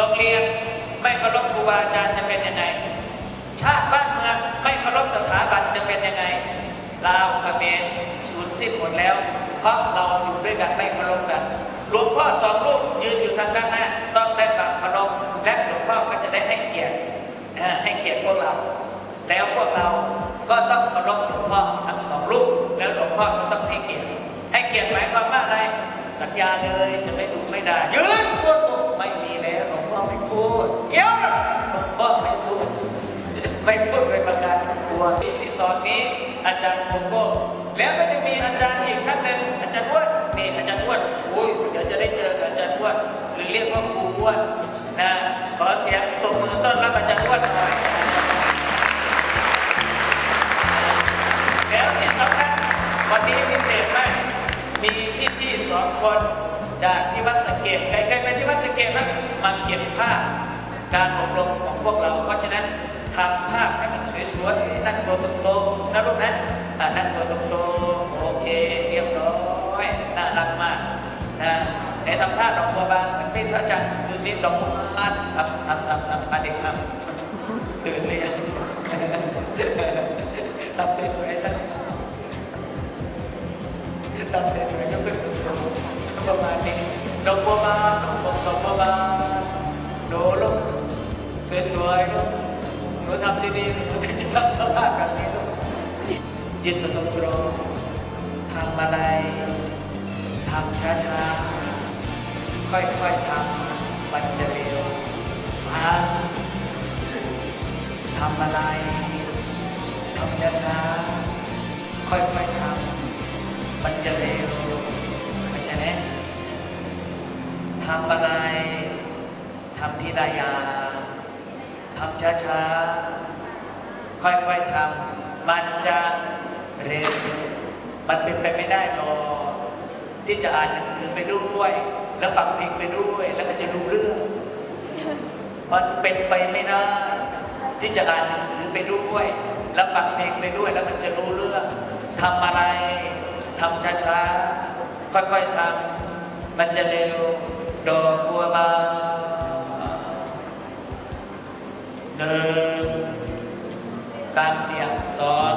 โรงเรียนไม่เคารพครูบาอาจารย์จะเป็นยังไง ชาติบ้านเมืองไม่เคารพสถาบันจะเป็นยังไงลาวเขมรสูญสิ้นหมดแล้ว เพราะเราอยู่ด้วยกันไม่เคารพกันหลวงพ่อสองรูปยืนอยู่ทางด้านหน้าต้องได้ความเคารพและหลวงพ่อก็จะได้ให้เกียรติให้เกียรติพวกเรา แล้วพวกเราก็ต้องเคารพหลวงพ่อทั้งสองรูปแล้วหลวงพ่อก็ต้องให้เกียรติให้เกียรติหมายความว่าอะไร สัญญาเลยจะไม่ดุไม่ได้ยืนพูด ไม่พูดเป็นประการตัวที่ที่สอนนี้อาจารย์โกโก้แล้วก็จะมีอาจารย์อีกท่านหนึ่งอาจารย์อ้วนนี่อาจารย์อ้วนโอ้ยเดี๋ยวจะได้เจอกับอาจารย์อ้วนหรือเรียกว่าครูอ้วนนะขอเสียงตบมือต้อนรับอาจารย์อ้วนหน่อยแล้วที่สำคัญวันนี้พิเศษมากมีพี่ที่สองคนจากที่วัดสะเกตใครๆไปที่วัดสะเกตนะมาเก็บภาพการอบรมของพวกเราเพราะฉะนั้น ทำภาพให้มันสวยๆนั่งตัวตรงๆนะลูกนะนั่งตัวตรงๆโอเคเรียบร้อยน่ารักมากนะไหนทำท่าดอกบัวบานเหมือนพี่พระอาจารย์ดูสิดอกบัวบานทำทำทำทำอะเด็กทำตื่นเลยยังทำสวยๆนะทำสวยๆก็เป็นกุศลประมาณนี้ดอกบัวบานดอกบัวดอกบัวบานโดลูกสวยๆลูก หนูทำดีๆหนูจะทำสภาพแบบนี้ยืนตัวตรงๆทำอะไรทำช้าๆ ค่อยๆทำมันจะเร็วฟังทำอะไรทำช้าๆ ค่อยๆทำมันจะเร็วเข้าใจไหมทำอะไรทำทีละอย่าง ทำช้าๆ ค่อยๆทำมันจะเร็วมันเป็นไปไม่ได้หรอกที่จะอ่านหนังสือไปด้วย แล้วฟังเพลงไปด้วย แล้วมันจะรู้เรื่อง มันเป็นไปไม่ได้ที่จะอ่านหนังสือไปด้วย แล้วฟังเพลงไปด้วย แล้วมันจะรู้เรื่องทำอะไรทำช้าๆ ค่อยๆทำมันจะเร็วดอกบัวบาน หนึ่งตามเสียงสอง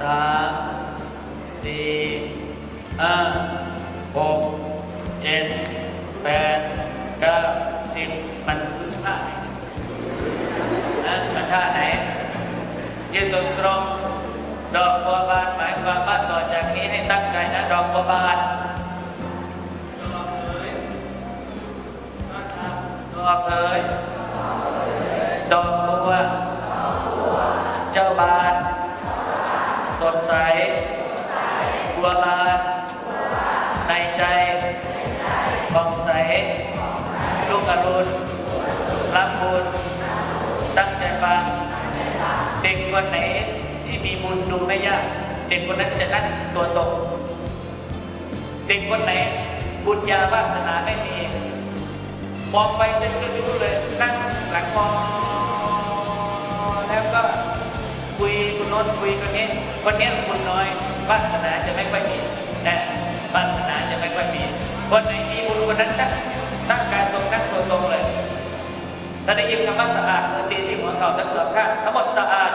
สามสี่ห้าหกเจ็ดแปดเก้าสิบมันคือท่าไหนนะมันท่าไหนยืนตรงตรงดอกบัวบานหมายความว่าต่อจากนี้ให้ตั้งใจนะดอกบัวบานดอกเอ๋ยดอกเอ๋ย ดอกบัว เจ้าบาน สดใส บัวบาน ในใจผ่องใส ลูกอรุณรับบุญ ตั้งใจฟัง เด็กคนไหนที่มีบุญดูไม่ยาก เด็กคนนั้นจะนั่งตัวตรงเด็กคนไหนบุญญาวาสนาไม่มีมองไปจะรู้เลย นั่งหลังมอง นโน้นคุยคนนี้ คนนี้บุญน้อยวาสนาจะไม่ค่อยมีนะวาสนาจะไม่ค่อยมี คนไหนมีบุญคนนั้นตั้งตั้งการตรงนั่งตัวตรงเลยถ้าได้ยินคำว่าสะอาดมือตีที่หัวเข่าทั้งสองข้างทั้งหมดสะอาด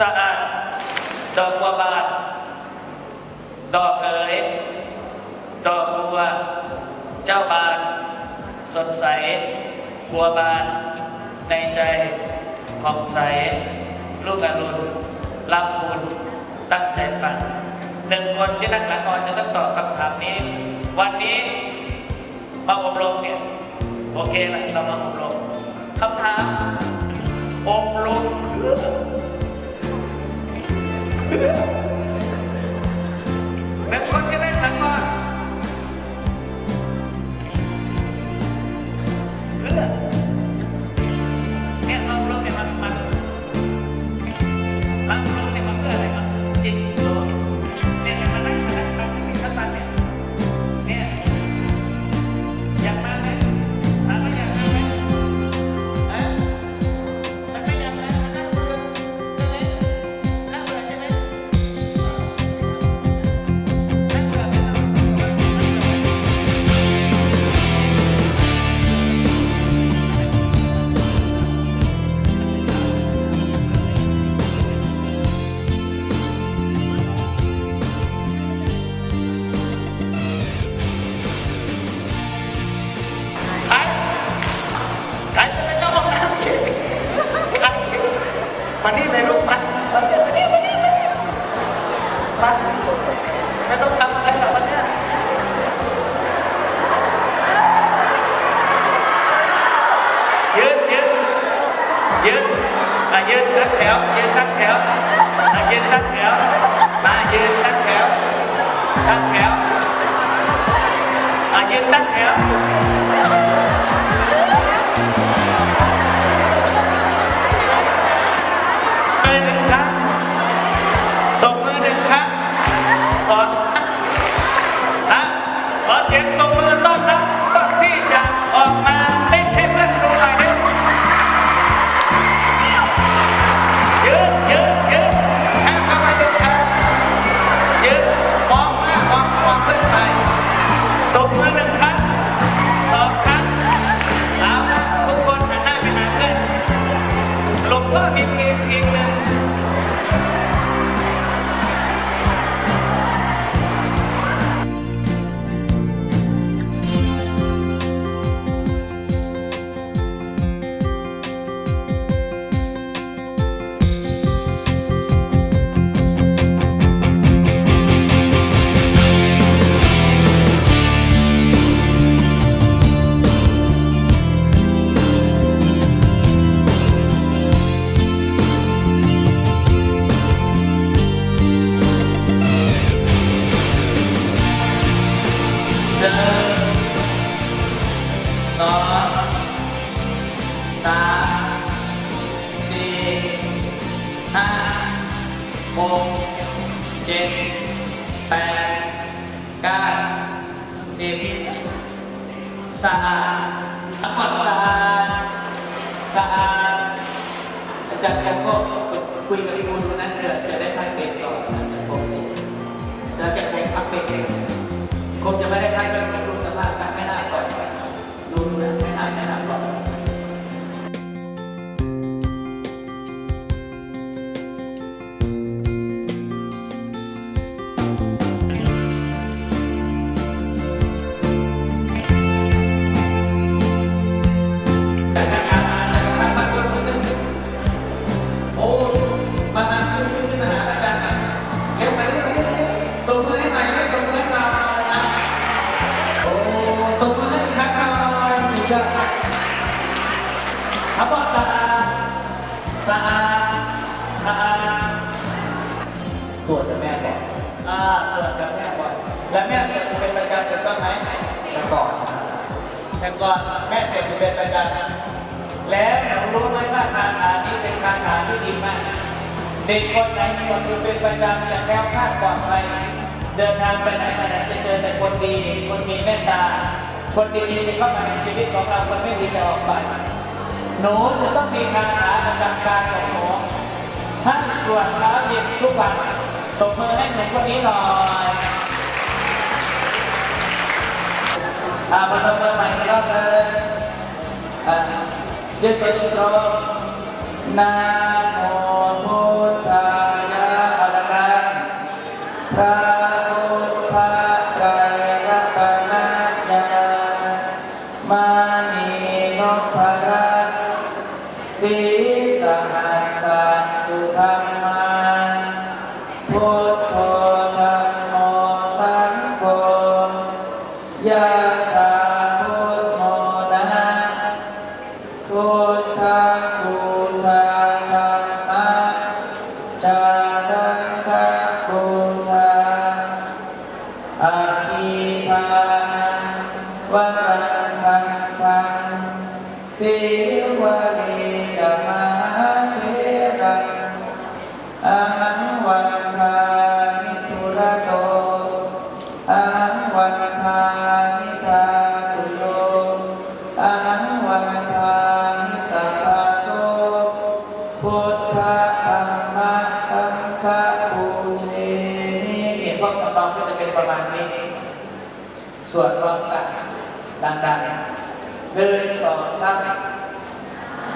สะอาด ดอกบัวบานดอกเอ๋ยดอกบัว เจ้าบาน สดใส บัวบาน ในใจผ่องใส ลูกอรุณรับบุญตั้งใจฟังหนึ่งคนที่นั่งหลังอ่อนจะต้องตอบคำถามนี้ วันนี้มาอบรมเนี่ยโอเคแหละเรามาอบรมคำถามอบรมเพื่อ นตั้งแถวยืนตั้งแถวมายืนตั้งแถวมายืนตั้งแถวตั้งแถวมายืนตั้งแถว สะอาด สวดกับแม่ก่อนอ่าสวดกับแม่ก่อนแล้วแม่สวดเป็นประจำถูกต้องไหมแต่ก่อนแต่ก่อนแม่สวดเป็นประจำแล้วหนูรู้ไหมว่าคาถานี้เป็นคาถาที่ดีมากเด็กคนไหนสวดเป็นประจำอย่างแคล้วคลาดปลอดภัยเดินทางไปไหนมาไหนจะเจอแต่คนดีคนมีเมตตา คนดีๆจะเข้ามาในชีวิตของเราคนไม่ดีจะออกไปหนูจะต้องมีคาถาประจำการของหนูท่านสวดเช้าเย็นทุกวัน ตบมือให้หนูคนนี้หน่อยอามาตบมือใหม่อีกรอบเลยยืดตัวตรงนะโมพุทธายะอะระนังพระ por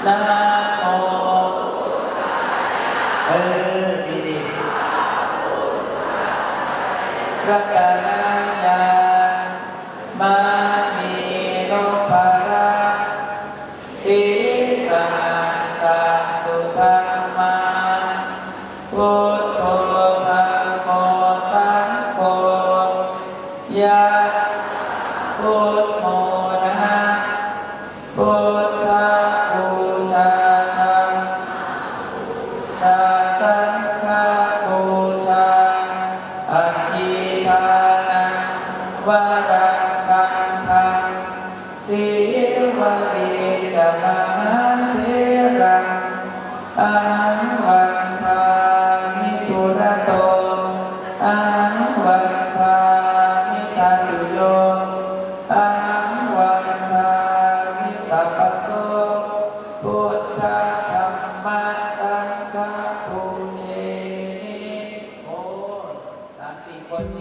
นะโมเออดีดีรัตนายามานีนพระสีสนาสัสุธรรมาพุทโธธรรมโมสังโฆยา